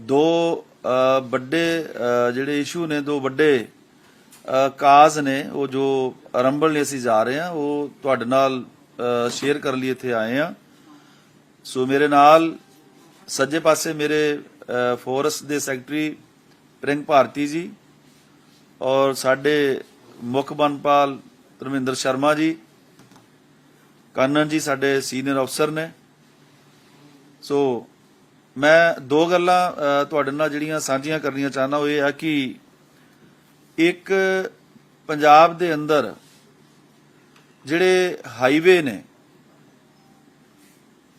ਦੋ ਵੱਡੇ ਜਿਹੜੇ ਇਸ਼ੂ ਨੇ, ਦੋ ਵੱਡੇ ਕਾਜ਼ ਨੇ, ਉਹ ਜੋ ਆਰੰਭਣ ਲਈ ਅਸੀਂ ਜਾ ਰਹੇ ਹਾਂ, ਉਹ ਤੁਹਾਡੇ ਨਾਲ ਸ਼ੇਅਰ ਕਰਨ ਲਈ ਇੱਥੇ ਆਏ ਹਾਂ। ਸੋ ਮੇਰੇ ਨਾਲ ਸੱਜੇ ਪਾਸੇ ਮੇਰੇ ਫੋਰਸ ਦੇ ਸੈਕਟਰੀ ਪ੍ਰਿੰਗ ਭਾਰਤੀ ਜੀ ਔਰ ਸਾਡੇ ਮੁੱਖ ਬਨਪਾਲ ਧਰਮਿੰਦਰ ਸ਼ਰਮਾ ਜੀ ਕੰਨਨ ਜੀ ਸਾਡੇ ਸੀਨੀਅਰ ਅਫਸਰ ਨੇ। ਸੋ ਮੈਂ ਦੋ ਗੱਲਾਂ ਤੁਹਾਡੇ ਨਾਲ ਜਿਹੜੀਆਂ ਸਾਂਝੀਆਂ ਕਰਨੀਆਂ ਚਾਹਨਾ ਉਹ ਇਹ ਆ ਕਿ ਇੱਕ ਪੰਜਾਬ ਦੇ ਅੰਦਰ ਜਿਹੜੇ ਹਾਈਵੇ ਨੇ,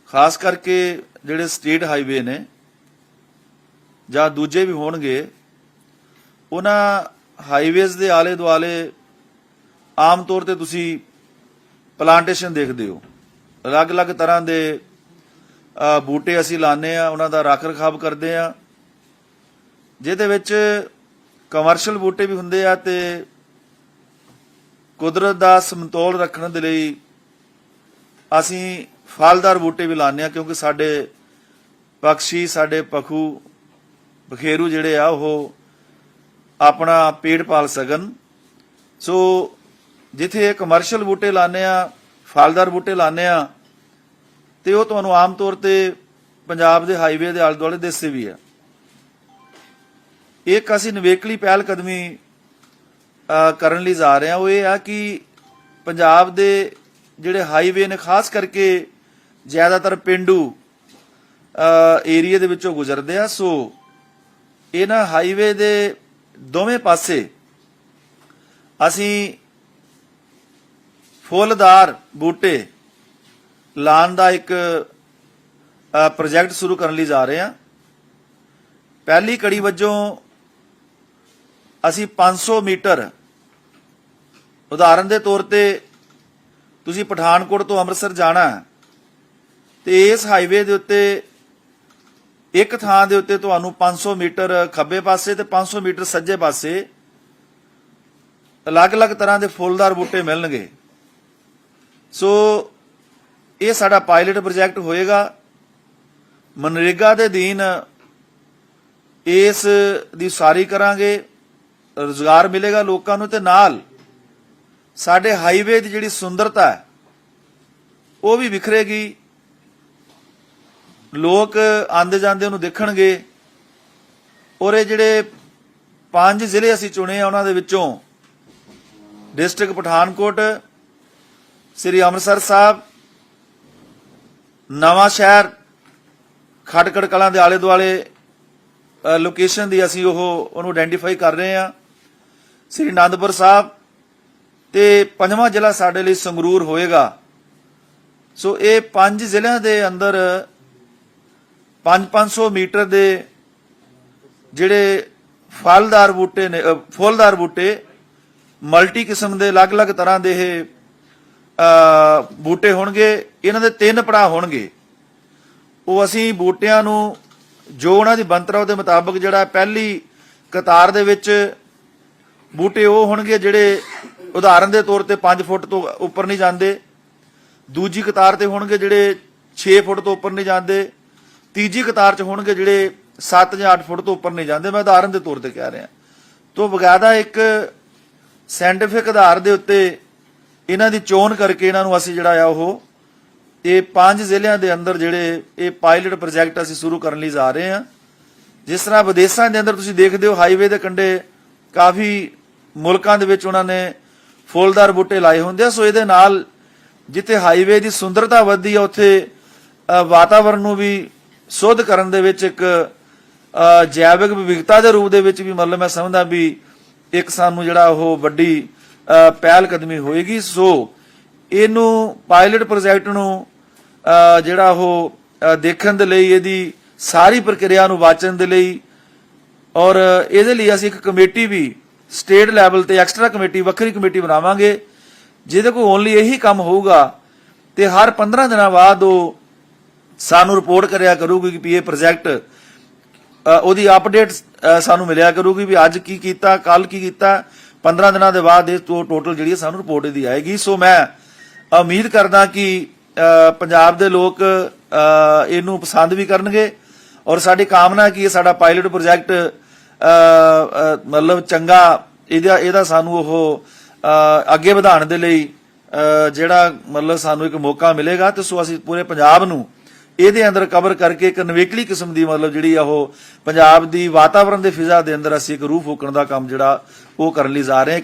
ਖਾਸ ਕਰਕੇ ਜਿਹੜੇ ਸਟੇਟ ਹਾਈਵੇ ਨੇ ਜਾਂ ਦੂਜੇ ਵੀ ਹੋਣਗੇ, ਉਹਨਾਂ ਹਾਈਵੇਜ਼ ਦੇ ਆਲੇ ਦੁਆਲੇ ਆਮ ਤੌਰ ਤੇ ਤੁਸੀਂ ਪਲਾਂਟੇਸ਼ਨ ਦੇਖਦੇ ਹੋ। ਅਲੱਗ-ਅਲੱਗ ਤਰ੍ਹਾਂ ਦੇ ਬੂਟੇ ਅਸੀਂ ਲਾਉਂਦੇ ਆ, ਉਹਨਾਂ ਦਾ ਰੱਖ ਰਖਾਵ ਕਰਦੇ ਆ। ਜਿਹਦੇ ਵਿੱਚ ਕਮਰਸ਼ੀਅਲ ਬੂਟੇ ਵੀ ਹੁੰਦੇ ਆ ਤੇ ਕੁਦਰਤ ਦਾ ਸਮਤੋਲ ਰੱਖਣ ਦੇ ਲਈ ਅਸੀਂ ਫਲਦਾਰ ਬੂਟੇ ਵੀ ਲਾਉਂਦੇ ਆ, ਕਿਉਂਕਿ ਸਾਡੇ ਪੰਛੀ ਸਾਡੇ ਪਖੂ, ਬਖੇਰੂ ਜਿਹੜੇ ਆ, ਉਹ ਆਪਣਾ ਪੇਟ ਪਾਲ ਸਕਣ। ਸੋ ਜਿੱਥੇ ਕਮਰਸ਼ੀਅਲ ਬੂਟੇ ਲਾਉਂਦੇ ਆ, ਫਲਦਾਰ ਬੂਟੇ ਲਾਉਂਦੇ ਆ ਤੇ ਉਹ ਤੁਹਾਨੂੰ ਆਮ ਤੌਰ ਤੇ ਪੰਜਾਬ ਦੇ ਹਾਈਵੇ ਦੇ ਆਲੇ ਦੁਆਲੇ ਦਿਸਦੇ ਵੀ ਆ। ਇੱਕ ਅਸੀਂ ਨਵੇਕਲੀ ਪਹਿਲ ਕਦਮੀ ਕਰਨ ਲਈ ਜਾ ਰਹੇ ਹਾਂ। ਉਹ ਇਹ ਆ ਕਿ ਪੰਜਾਬ ਦੇ ਜਿਹੜੇ ਹਾਈਵੇ ਨੇ, ਖਾਸ ਕਰਕੇ ਜ਼ਿਆਦਾਤਰ ਪਿੰਡੂ ਏਰੀਆ ਦੇ ਵਿੱਚੋਂ ਗੁਜ਼ਰਦੇ ਆ। ਸੋ ਇਹਨਾਂ ਹਾਈਵੇ ਦੇ ਦੋਵੇਂ ਪਾਸੇ ਅਸੀਂ ਫੁੱਲਦਾਰ ਬੂਟੇ ਲਾਉਣ ਦਾ ਇੱਕ ਪ੍ਰੋਜੈਕਟ ਸ਼ੁਰੂ ਕਰਨ ਲਈ ਜਾ ਰਹੇ ਹਾਂ। ਪਹਿਲੀ ਕੜੀ ਵਜੋਂ ਅਸੀਂ 500 ਮੀਟਰ, ਉਦਾਹਰਨ ਦੇ ਤੌਰ ਤੇ ਤੁਸੀਂ ਪਠਾਨਕੋਟ ਤੋਂ ਅੰਮ੍ਰਿਤਸਰ ਜਾਣਾ ਹੈ, ਤੇ ਇਸ ਹਾਈਵੇ ਦੇ ਉੱਤੇ, ਇੱਕ ਥਾਂ ਦੇ ਉੱਤੇ ਤੁਹਾਨੂੰ 500 ਮੀਟਰ ਖੱਬੇ ਪਾਸੇ ਤੇ 500 ਮੀਟਰ ਸੱਜੇ ਪਾਸੇ ਅਲੱਗ-ਅਲੱਗ ਤਰ੍ਹਾਂ ਦੇ ਫੁੱਲਦਾਰ ਬੂਟੇ ਮਿਲਣਗੇ। ਸੋ ਇਹ ਸਾਡਾ ਪਾਇਲਟ ਪ੍ਰੋਜੈਕਟ ਹੋਏਗਾ। ਮਨਰੇਗਾ ਦੇ ਅਧੀਨ ਇਸ ਦੀ ਸਾਰੀ ਕਰਾਂਗੇ। ਰੋਜ਼ਗਾਰ ਮਿਲੇਗਾ ਲੋਕਾਂ ਨੂੰ ਤੇ ਨਾਲ ਸਾਡੇ ਹਾਈਵੇ ਦੀ ਜਿਹੜੀ ਸੁੰਦਰਤਾ ਹੈ, ਉਹ ਵੀ ਵਿਖਰੇਗੀ। ਲੋਕ ਆਂਦੇ ਜਾਂਦੇ ਉਹਨੂੰ ਦੇਖਣਗੇ। ਔਰ ਇਹ ਜਿਹੜੇ ਪੰਜ ਜ਼ਿਲ੍ਹੇ ਅਸੀਂ ਚੁਣੇ ਆ ਉਹਨਾਂ ਦੇ ਵਿੱਚੋਂ, ਡਿਸਟ੍ਰਿਕਟ ਪਠਾਨਕੋਟ, ਸ੍ਰੀ ਅੰਮ੍ਰਿਤਸਰ ਸਾਹਿਬ ਨਵਾਂ ਸ਼ਹਿਰ ਖਟਕੜ ਕਲਾਂ ਦੇ ਆਲੇ ਦੁਆਲੇ ਲੋਕੇਸ਼ਨ ਦੀ ਅਸੀਂ ਉਹ, ਉਹਨੂੰ ਆਇਡੈਂਟੀਫਾਈ ਕਰ ਰਹੇ ਹਾਂ। ਸ੍ਰੀ ਅਨੰਦਪੁਰ ਸਾਹਿਬ ਤੇ ਪੰਜਵਾਂ ਜ਼ਿਲ੍ਹਾ ਸਾਡੇ ਲਈ ਸੰਗਰੂਰ ਹੋਏਗਾ। ਸੋ ਇਹ ਪੰਜ ਜ਼ਿਲ੍ਹਿਆਂ ਦੇ ਅੰਦਰ 5-500 ਮੀਟਰ ਦੇ ਜਿਹੜੇ ਫਲਦਾਰ ਬੂਟੇ ਨੇ ਫੁੱਲਦਾਰ ਬੂਟੇ, ਮਲਟੀ ਕਿਸਮ ਦੇ ਅਲੱਗ-ਅਲੱਗ ਤਰ੍ਹਾਂ ਦੇ ਇਹ ਬੂਟੇ ਹੋਣਗੇ, ਇਹਨਾਂ ਦੇ ਤਿੰਨ ਪੜਾਅ ਹੋਣਗੇ। ਉਹ ਅਸੀਂ ਬੂਟਿਆਂ ਨੂੰ, ਜੋ ਉਹਨਾਂ ਦੀ ਬੰਤਰਾ ਉਹਦੇ ਮੁਤਾਬਕ ਜਿਹੜਾ ਪਹਿਲੀ ਕਤਾਰ ਦੇ ਵਿੱਚ ਬੂਟੇ ਉਹ ਹੋਣਗੇ ਜਿਹੜੇ ਉਦਾਹਰਨ ਦੇ ਤੌਰ ਤੇ 5 ਫੁੱਟ ਤੋਂ ਉੱਪਰ ਨਹੀਂ ਜਾਂਦੇ। ਦੂਜੀ ਕਤਾਰ ਤੇ ਹੋਣਗੇ ਜਿਹੜੇ 6 ਫੁੱਟ ਤੋਂ ਉੱਪਰ ਨਹੀਂ ਜਾਂਦੇ। ਤੀਜੀ ਕਤਾਰ 'ਚ ਹੋਣਗੇ ਜਿਹੜੇ 7 ਜਾਂ 8 ਫੁੱਟ ਤੋਂ ਉੱਪਰ ਨਹੀਂ ਜਾਂਦੇ। ਮੈਂ ਉਦਾਹਰਨ ਦੇ ਤੌਰ ਤੇ ਕਹਿ ਰਿਹਾ। ਤੋਂ ਬਗਾਇਦਾ ਇੱਕ ਸਾਇੰਟੀਫਿਕ ਆਧਾਰ ਦੇ ਉੱਤੇ ਇਹਨਾਂ ਦੀ ਚੋਣ ਕਰਕੇ ਇਹਨਾਂ ਨੂੰ ਅਸੀਂ ਜਿਹੜਾ ਆ ਉਹ ਇਹ ਪੰਜ ਜ਼ਿਲ੍ਹਿਆਂ ਦੇ ਅੰਦਰ ਜਿਹੜੇ ਇਹ ਪਾਇਲਟ ਪ੍ਰੋਜੈਕਟ ਅਸੀਂ ਸ਼ੁਰੂ ਕਰਨ ਲਈ ਜਾ ਰਹੇ ਹਾਂ। ਜਿਸ ਤਰ੍ਹਾਂ ਵਿਦੇਸ਼ਾਂ ਦੇ ਅੰਦਰ ਤੁਸੀਂ ਦੇਖਦੇ ਹੋ ਹਾਈਵੇ ਦੇ ਕੰਢੇ ਕਾਫੀ ਮੁਲਕਾਂ ਦੇ ਵਿੱਚ ਉਹਨਾਂ ਨੇ ਫੁੱਲਦਾਰ ਬੂਟੇ ਲਾਏ ਹੁੰਦੇ ਆ। ਸੋ ਇਹਦੇ ਨਾਲ ਜਿੱਥੇ ਹਾਈਵੇ ਦੀ ਸੁੰਦਰਤਾ ਵੱਧਦੀ ਆ ਉੱਥੇ ਅ, ਵਾਤਾਵਰਣ ਨੂੰ ਵੀ ਸੁੱਧ ਕਰਨ ਦੇ ਵਿੱਚ ਇੱਕ ਜੈਵਿਕ ਵਿਵਿਧਤਾ ਦੇ ਰੂਪ ਦੇ ਵਿੱਚ ਵੀ ਮਤਲਬ ਮੈਂ ਸਮਝਦਾ ਵੀ ਇੱਕ ਸਾਨੂੰ ਜਿਹੜਾ ਉਹ ਵੱਡੀ ਪਹਿਲ ਕਦਮੀ ਹੋਏਗੀ, ਸੋ ਇਹਨੂੰ ਪਾਇਲਟ ਪ੍ਰੋਜੈਕਟ ਨੂੰ ਜਿਹੜਾ ਉਹ ਦੇਖਣ ਦੇ ਲਈ ਇਹਦੀ ਸਾਰੀ ਪ੍ਰਕਿਰਿਆ ਨੂੰ ਵਾਚਣ ਦੇ ਲਈ ਔਰ ਇਹਦੇ ਲਈ ਅਸੀਂ ਇੱਕ ਕਮੇਟੀ ਵੀ ਸਟੇਟ ਲੈਵਲ ਤੇ ਐਕਸਟਰਾ ਕਮੇਟੀ, ਵੱਖਰੀ ਕਮੇਟੀ ਬਣਾਵਾਂਗੇ, ਜਿਹਦੇ ਕੋਲ ਓਨਲੀ ਇਹੀ ਕੰਮ ਹੋਊਗਾ ਤੇ ਹਰ 15 ਦਿਨਾਂ ਬਾਅਦ ਉਹ ਸਾਨੂੰ ਰਿਪੋਰਟ ਕਰਿਆ ਕਰੂਗੀ ਕਿ ਵੀ ਇਹ ਪ੍ਰੋਜੈਕਟ ਉਹਦੀ ਅਪਡੇਟ ਸਾਨੂੰ ਮਿਲਿਆ ਕਰੂਗੀ ਵੀ ਅੱਜ ਕੀ ਕੀਤਾ ਕੱਲ ਕੀ ਕੀਤਾ 15 ਦਿਨਾਂ ਦੇ ਬਾਅਦ ਇਹ ਟੋਟਲ ਜਿਹੜੀ ਸਾਨੂੰ ਰਿਪੋਰਟ ਇਹਦੀ ਆਏਗੀ। ਸੋ ਮੈਂ ਉਮੀਦ ਕਰਦਾ ਕਿ ਪੰਜਾਬ ਦੇ ਲੋਕ ਇਹਨੂੰ ਪਸੰਦ ਵੀ ਕਰਨਗੇ ਔਰ ਸਾਡੀ ਕਾਮਨਾ ਕਿ ਇਹ ਸਾਡਾ ਪਾਇਲਟ ਪ੍ਰੋਜੈਕਟ ਮਤਲਬ ਚੰਗਾ ਇਹਦਾ ਇਹਦਾ ਸਾਨੂੰ ਉਹ ਅੱਗੇ ਵਧਾਉਣ ਦੇ ਲਈ ਜਿਹੜਾ ਮਤਲਬ ਸਾਨੂੰ ਇੱਕ ਮੌਕਾ ਮਿਲੇਗਾ। ਤੇ ਸੋ ਅਸੀਂ ਪੂਰੇ ਪੰਜਾਬ ਨੂੰ ਇਹਦੇ ਅੰਦਰ ਕਵਰ ਕਰਕੇ ਇੱਕ ਨਵੇਕਲੀ ਕਿਸਮ ਦੀ ਮਤਲਬ ਜਿਹੜੀ ਆ ਉਹ ਪੰਜਾਬ ਦੀ ਵਾਤਾਵਰਣ ਦੇ ਫਿਜ਼ਾ ਦੇ ਅੰਦਰ ਅਸੀਂ ਇੱਕ ਰੂਹ ਫੂਕਣ ਦਾ ਕੰਮ ਜਿਹੜਾ ਉਹ ਕਰਨ ਲਈ ਜਾ ਰਹੇ ਹਾਂ।